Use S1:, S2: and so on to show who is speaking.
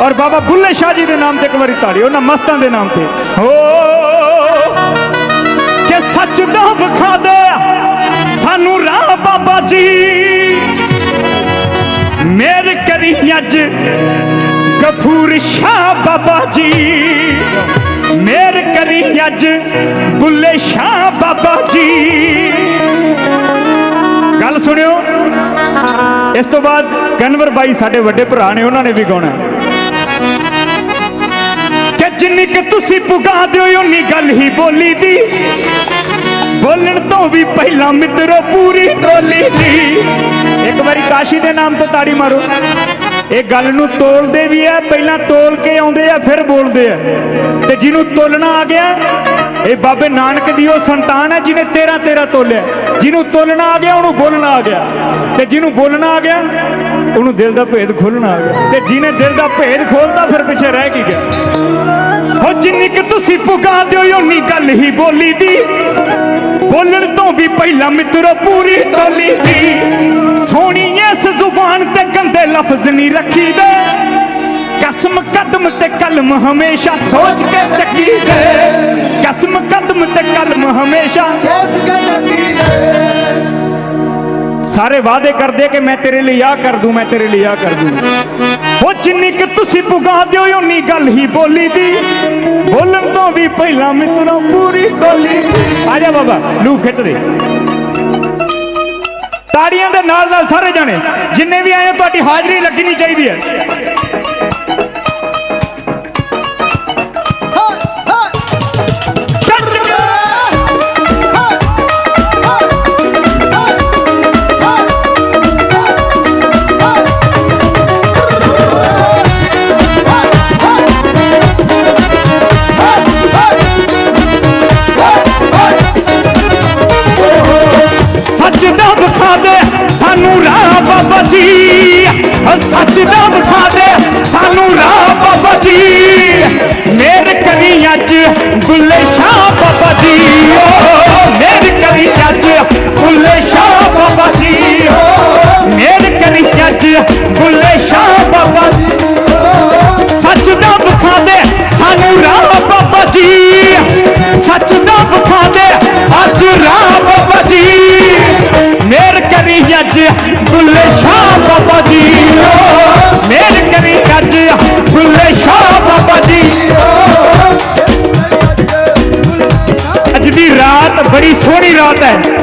S1: ਔਰ ਬਾਬਾ ਬੁੱਲੇ ਸ਼ਾਹ ਜੀ ਦੇ ਨਾਮ ਤੇ ਇੱਕ ਵਾਰੀ ਤਾੜੀ ਉਹਨਾਂ ਮਸਤਾਂ ਦੇ ਨਾਮ ਤੇ। ਹੋ, ਕਿ ਸੱਚ ਦਾ ਵਿਖਾ ਦੇ, ਸਾਨੂੰ ਰਾਹ ਬਾਬਾ ਜੀ। ਮੇਰ ਕਰੀ ਅੱਜ ਗਫੂਰ ਸ਼ਾਹ ਬਾਬਾ ਜੀ। ਮੇਰ ਕਰੀ ਅੱਜ ਬੁੱਲੇ ਸ਼ਾਹ ਬਾਬਾ ਜੀ। ਗੱਲ ਸੁਣਿਓ, ਇਸ ਤੋਂ ਬਾਅਦ ਕਨਵਰ ਬਾਈ ਸਾਡੇ ਵੱਡੇ ਭਰਾ ਨੇ, ਉਹਨਾਂ ਨੇ ਵੀ ਗਾਉਣਾ। ਕਿ ਜਿੰਨੀ ਕਿ ਤੁਸੀਂ ਪੁਗਾ ਦਿਓ, ਉਨੀ ਗੱਲ ਹੀ ਬੋਲੀ ਦੀ। ਬੋਲਣ ਤੋਂ ਵੀ ਪਹਿਲਾਂ ਮਿੱਤਰੋ, ਪੂਰੀ ਟੋਲੀ ਦੀ। ਇੱਕ ਵਾਰੀ ਕਾਸ਼ੀ ਦੇ ਨਾਮ ਤੋਂ ਤਾੜੀ ਮਾਰੋ। ਇਹ ਗੱਲ ਨੂੰ ਤੋਲਦੇ ਵੀ ਆ, ਪਹਿਲਾਂ ਤੋਲ ਕੇ ਆਉਂਦੇ ਆ, ਫਿਰ ਬੋਲਦੇ ਆ। ਤੇ ਜਿਹਨੂੰ ਤੋਲਣਾ ਆ ਗਿਆ, ਇਹ ਬਾਬੇ ਨਾਨਕ ਦੀ ਉਹ ਸੰਤਾਨ ਹੈ ਜਿਹਨੇ 13 13 ਤੋਲਿਆ। ਜਿਹਨੂੰ ਤੋਲਣਾ ਆ ਗਿਆ, ਉਹਨੂੰ ਬੋਲਣਾ ਆ ਗਿਆ। ਤੇ ਜਿਹਨੂੰ ਬੋਲਣਾ ਆ ਗਿਆ ਉਹਨੂੰ ਦਿਲ ਦਾ ਭੇਦ ਖੋਲਣਾ ਆ ਗਿਆ। ਤੇ ਜਿਹਨੇ ਦਿਲ ਦਾ ਭੇਦ ਖੋਲਦਾ ਫਿਰ ਪਿੱਛੇ ਰਹਿ ਕੀ ਗਿਆ? ਹੋ ਜਿੰਨੀ ਕਿ ਤੁਸੀਂ ਪੁਗਾ ਦਿਓ ਉਨੀ ਗੱਲ ਹੀ ਬੋਲੀ ਦੀ। ਬੋਲਣ ਤੋਂ ਵੀ ਪਹਿਲਾਂ ਮਿੱਤਰੋ, ਪੂਰੀ ਟੋਲੀ ਦੀ। ਸੋਹਣੀ ਇਸ ਜ਼ੁਬਾਨ ਤੇ ਗੰਦੇ ਲਫ਼ਜ਼ ਨਹੀਂ ਰੱਖੀਦੇ। ਕਸਮ, ਕਦਮ ਤੇ ਕਲਮ ਹਮੇਸ਼ਾ ਸੋਚ ਕੇ ਚੱਕੀ ਦੇ ਕਸਮ, ਕਦਮ ਤੇ ਕਲਮ ਹਮੇਸ਼ਾ
S2: ਸੋਚ ਕੇ ਲੱਗੀ ਰੇ
S1: ਸਾਰੇ ਵਾਅਦੇ ਕਰਦੇ ਕਿ ਮੈਂ ਤੇਰੇ ਲਈ ਆ ਕਰ ਦੂੰ, ਮੈਂ ਤੇਰੇ ਲਈ ਆ ਕਰ ਦੂੰ। ਉਹ ਜਿੰਨੀ ਕਿ ਤੁਸੀਂ ਪੁਗਾ ਦਿਓ ਉਨੀ ਗੱਲ ਹੀ ਬੋਲੀ ਦੀ। ਬੋਲਣ ਤੋਂ ਵੀ ਪਹਿਲਾਂ ਮਿੱਤਰੋ ਪੂਰੀ ਟੋਲੀ ਆ ਜਾ ਬਾਬਾ ਲੂ ਖਿੱਚ ਦੇ। ਤਾੜੀਆਂ ਦੇ ਨਾਲ ਨਾਲ ਸਾਰੇ ਜਾਣੇ, ਜਿੰਨੇ ਵੀ ਆਏ ਹੋ ਤੁਹਾਡੀ ਹਾਜ਼ਰੀ ਲੱਗਣੀ ਚਾਹੀਦੀ ਹੈ। ਸੱਚ ਦਾ ਵਿਖਾ ਦੇ, ਸਾਨੂੰ ਰਾਹ ਬਾਬਾ ਜੀ। ਮੇਰ ਕਰੀ ਅੱਜ ਬੁੱਲੇ ਸ਼ਾਹ ਬਾਬਾ ਜੀ। ਓ ਮੇਰ ਕਰੀ ਅੱਜ ਬੁੱਲੇ ਸ਼ਾਹ ਬਾਬਾ ਜੀ। ਓ ਮੇਰ ਕਰੀ ਅੱਜ ਬੁੱਲੇ ਸ਼ਾਹ ਬਾਬਾ ਜੀ। ਸੱਚ ਦਾ ਵਿਖਾ ਦੇ, ਸਾਨੂੰ ਰਾਹ ਬਾਬਾ ਜੀ। ਸੱਚ ਦਾ ਵਿਖਾ ਦੇ बड़ी सोहनी रात है